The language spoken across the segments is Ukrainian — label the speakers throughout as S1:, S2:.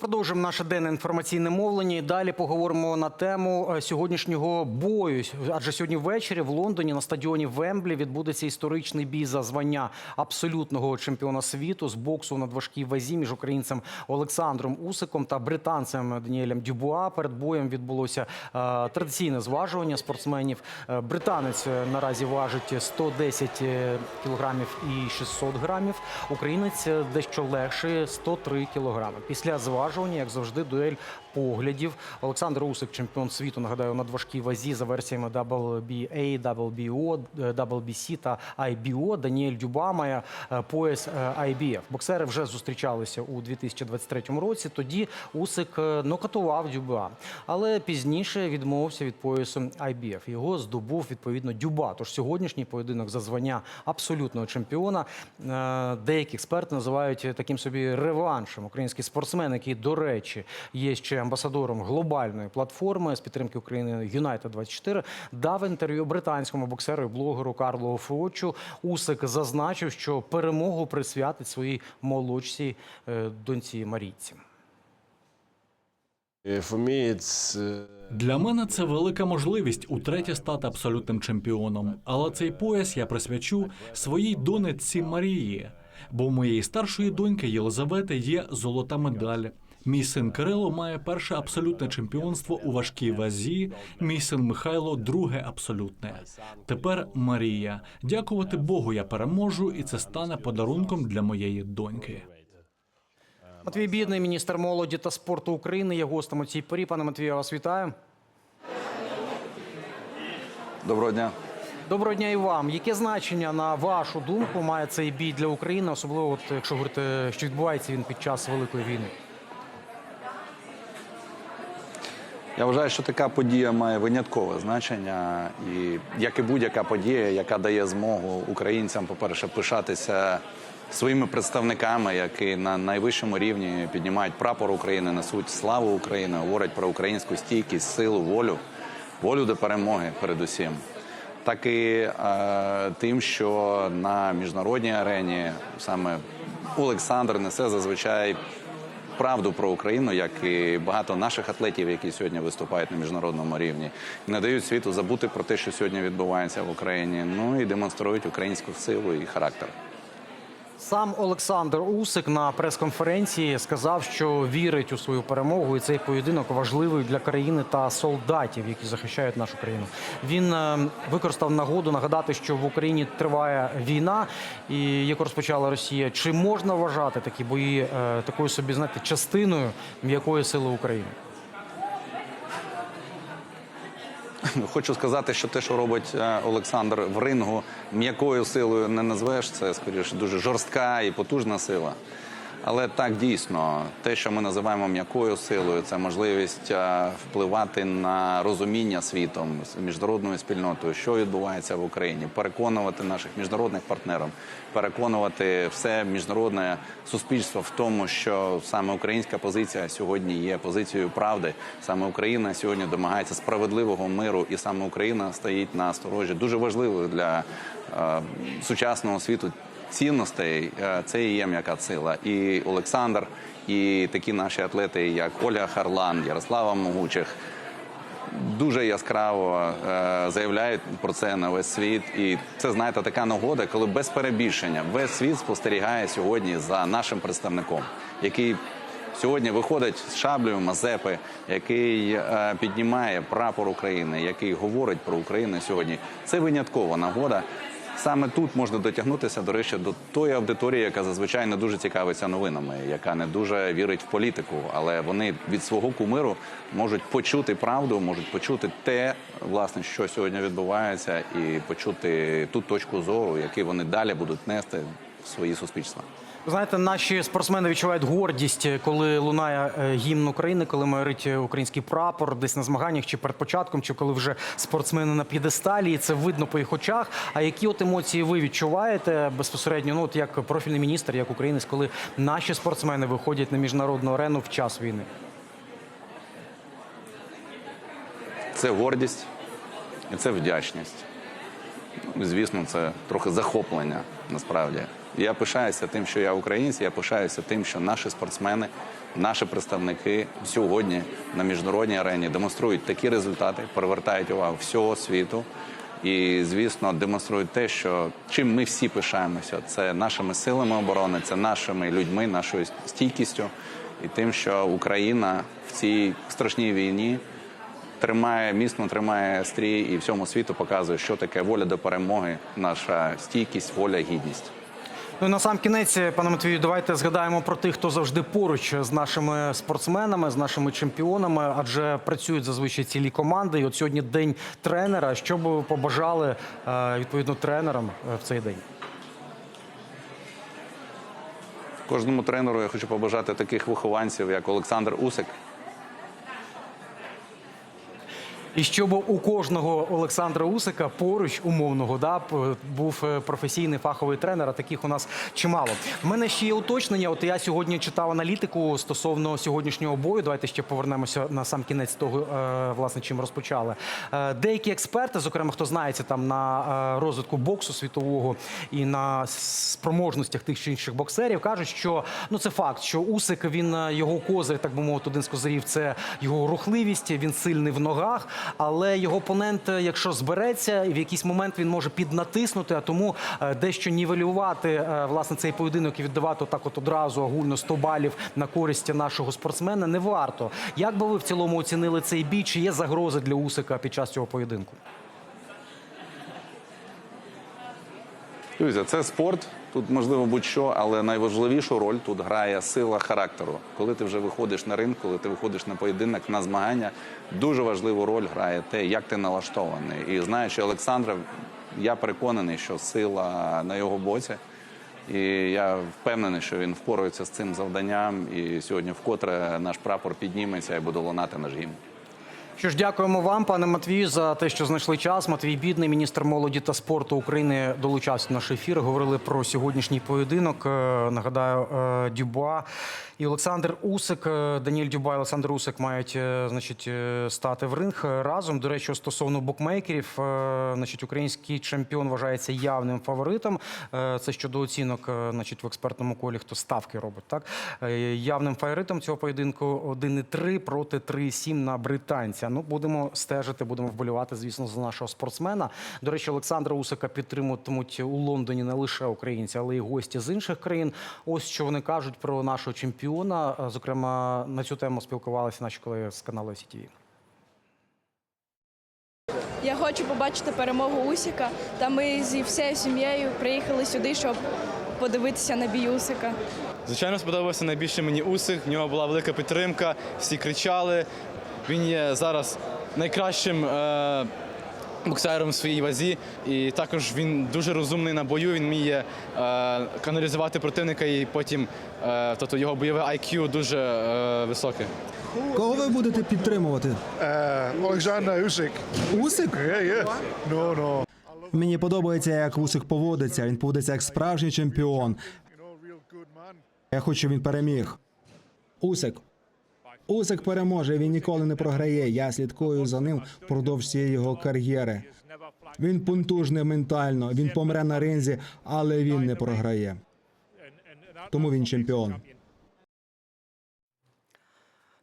S1: Продовжимо наше денне інформаційне мовлення. І далі поговоримо на тему е, сьогоднішнього бою. Адже сьогодні ввечері в Лондоні на стадіоні Вемблі відбудеться історичний бій за звання абсолютного чемпіона світу з боксу на важкій вазі між українцем Олександром Усиком та британцем Даніелем Дюбуа. Перед боєм відбулося е, традиційне зважування спортсменів. Е, Британець наразі важить 110 кілограмів і 600 грамів. Українець дещо легший 103 кілограми. Після зважування, як завжди, дуель поглядів. Олександр Усик, чемпіон світу, нагадаю, на важкій вазі за версіями WBA, WBO, WBC та IBO. Даніель Дюба має е, пояс е, IBF. Боксери вже зустрічалися у 2023 році. Тоді Усик е, нокатував Дюба, але пізніше відмовився від поясу IBF. Його здобув відповідно Дюба. Тож сьогоднішній поєдинок за звання абсолютного чемпіона деякі експерти називають таким собі реваншем. Український спортсмен, який, до речі, є ще амбасадором глобальної платформи з підтримки України United 24 дав інтерв'ю британському боксеру і блогеру Карлу Фрочу. Усик зазначив, що перемогу присвятить своїй молодшій е, доньці Марійці.
S2: Для мене це велика можливість утретє стати абсолютним чемпіоном. Але цей пояс я присвячу своїй донечці Марії, бо у моєї старшої доньки Єлизавети є золота медаль. Мій син Кирило має перше абсолютне чемпіонство у важкій вазі. Мій син Михайло друге абсолютне. Тепер Марія. Дякувати Богу, я переможу, і це стане подарунком для моєї доньки.
S1: Матвій Бідний, міністр молоді та спорту України, є гостем у цій порі. Пане Матвію, я вас вітаю.
S3: Доброго дня.
S1: Доброго дня і вам. Яке значення, на вашу думку, має цей бій для України, особливо, от, якщо говорити, що відбувається він під час великої війни?
S3: Я вважаю, що така подія має виняткове значення, і як і будь-яка подія, яка дає змогу українцям, по-перше, пишатися своїми представниками, які на найвищому рівні піднімають прапор України, несуть славу України, говорять про українську стійкість, силу, волю, волю до перемоги, передусім. Так і е, тим, що на міжнародній арені саме Олександр несе зазвичай правду про Україну, як і багато наших атлетів, які сьогодні виступають на міжнародному рівні, не дають світу забути про те, що сьогодні відбувається в Україні. Ну і демонструють українську силу і характер.
S1: Сам Олександр Усик на прес-конференції сказав, що вірить у свою перемогу, і цей поєдинок важливий для країни та солдатів, які захищають нашу країну. Він е, використав нагоду нагадати, що в Україні триває війна, і яку розпочала Росія. Чи можна вважати такі бої е, такою собі знаєте, частиною м'якої сили України?
S3: Хочу сказати, що те, що робить е, Олександр в рингу, м'якою силою не назвеш. Це скоріше дуже жорстка і потужна сила. Але так дійсно, те, що ми називаємо м'якою силою, це можливість е, впливати на розуміння світом міжнародною спільнотою, що відбувається в Україні, переконувати наших міжнародних партнерів, переконувати все міжнародне суспільство в тому, що саме українська позиція сьогодні є позицією правди. Саме Україна сьогодні домагається справедливого миру, і саме Україна стоїть на сторожі дуже важливою для е, сучасного світу цінностей. Е, Це і є м'яка сила. І Олександр, і такі наші атлети, як Оля Харлан, Ярослава Могучих, дуже яскраво е, заявляють про це на весь світ. І це знаєте така нагода, коли без перебільшення весь світ спостерігає сьогодні за нашим представником, який сьогодні виходить з шаблею Мазепи, який е, піднімає прапор України, який говорить про Україну сьогодні. Це виняткова нагода. Саме тут можна дотягнутися, до речі, до тої аудиторії, яка зазвичай не дуже цікавиться новинами, яка не дуже вірить в політику, але вони від свого кумиру можуть почути правду, можуть почути те, власне, що сьогодні відбувається, і почути ту точку зору, яку вони далі будуть нести в свої суспільства.
S1: Знаєте, наші спортсмени відчувають гордість, коли лунає е, гімн України, коли майорить український прапор, десь на змаганнях чи перед початком, чи коли вже спортсмени на п'єдесталі, і це видно по їх очах. А які от емоції ви відчуваєте безпосередньо? Ну от як профільний міністр, як українець, коли наші спортсмени виходять на міжнародну арену в час війни?
S3: Це гордість і це вдячність. Звісно, це трохи захоплення насправді. Я пишаюся тим, що я українець, я пишаюся тим, що наші спортсмени, наші представники сьогодні на міжнародній арені демонструють такі результати, привертають увагу всього світу. І, звісно, демонструють те, що чим ми всі пишаємося, це нашими силами оборони, це нашими людьми, нашою стійкістю і тим, що Україна в цій страшній війні тримає міцно тримає стрій і всьому світу показує, що таке воля до перемоги, наша стійкість, воля, гідність.
S1: Ну і на сам кінець, пане Матвію, давайте згадаємо про тих, хто завжди поруч з нашими спортсменами, з нашими чемпіонами, адже працюють зазвичай цілі команди. І от сьогодні день тренера. Що б ви побажали е, відповідно тренерам е, в цей день?
S3: Кожному тренеру я хочу побажати таких вихованців, як Олександр Усик.
S1: І щоб у кожного Олександра Усика поруч умовного да був е, професійний фаховий тренер. А таких у нас чимало. В мене ще є уточнення. От я сьогодні читав аналітику стосовно сьогоднішнього бою. Давайте ще повернемося на сам кінець того, е, власне, чим розпочали. Е, Деякі експерти, зокрема, хто знається там на розвитку боксу світового і на спроможностях тих чи інших боксерів, кажуть, що ну це факт, що Усик він його козир, так би мовити, один з козирів, це його рухливість. Він сильний в ногах, але його опонент, е, якщо збереться, в якийсь момент він може піднатиснути, а тому е, дещо нівелювати е, власне цей поєдинок і віддавати так, от одразу огульно 100 балів на користь нашого спортсмена не варто. Як би ви в цілому оцінили цей бій? Чи є загрози для Усика під час цього поєдинку?
S3: Друзі, це спорт. Тут можливо будь-що, але найважливішу роль тут грає сила характеру. Коли ти вже виходиш на ринг, коли ти виходиш на поєдинок, на змагання, дуже важливу роль грає те, як ти налаштований. І знаючи Олександра, я переконаний, що сила на його боці. І я впевнений, що він впорається з цим завданням. І сьогодні вкотре наш прапор підніметься і буде лунати наш гімн.
S1: Що ж, дякуємо вам, пане Матвію, за те, що знайшли час. Матвій Бідний, міністр молоді та спорту України, долучався до наш ефір. Говорили про сьогоднішній поєдинок. Е, Нагадаю, е, Дюба і Олександр Усик, е, Даніель Дюба Олександр Усик мають е, значить, е, стати в ринг разом. До речі, стосовно букмекерів, е, значить, український чемпіон вважається явним фаворитом. Це щодо оцінок, значить, в експертному колі, хто ставки робить. Так явним фаворитом цього поєдинку 1,3 проти 3,7 на британця. Ну будемо стежити, будемо вболівати, звісно, за нашого спортсмена. До речі, Олександра Усика підтримуватимуть у Лондоні не лише українці, але й гості з інших країн. Ось що вони кажуть про нашого чемпіона. Е, Зокрема, на цю тему спілкувалися наші колеги з каналу СІТВ.
S4: Я хочу побачити перемогу Усіка. Та ми зі всією сім'єю приїхали сюди, щоб подивитися на бій Усика.
S5: Звичайно, сподобався найбільше мені Усик. В нього була велика підтримка, всі кричали. Він є зараз найкращим е, боксером в своїй вазі. І також він дуже розумний на бою. Він вміє е, каналізувати противника і потім е, тобто його бойове IQ дуже е, високе.
S6: Кого ви будете підтримувати?
S7: Uh, Alexander Usyk.
S6: Усик?
S7: Yeah, yeah. No, no.
S6: Мені подобається, як Усик поводиться. Він поводиться як справжній чемпіон. Я хочу, щоб він переміг. Усик. Усик переможе. Він ніколи не програє. Я слідкую за ним впродовж всієї його кар'єри. Він пунтужний ментально. Він помре на ринзі, але він не програє. Тому він чемпіон.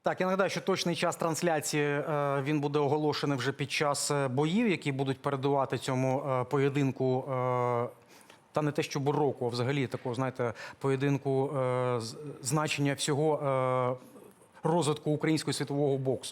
S1: Так, я нагадаю, що точний час трансляції е, він буде оголошений вже під час е, боїв, які будуть передувати цьому е, поєдинку. Та не те, що року, а взагалі такого, знаєте, поєдинку е, значення всього розвитку українського світового боксу.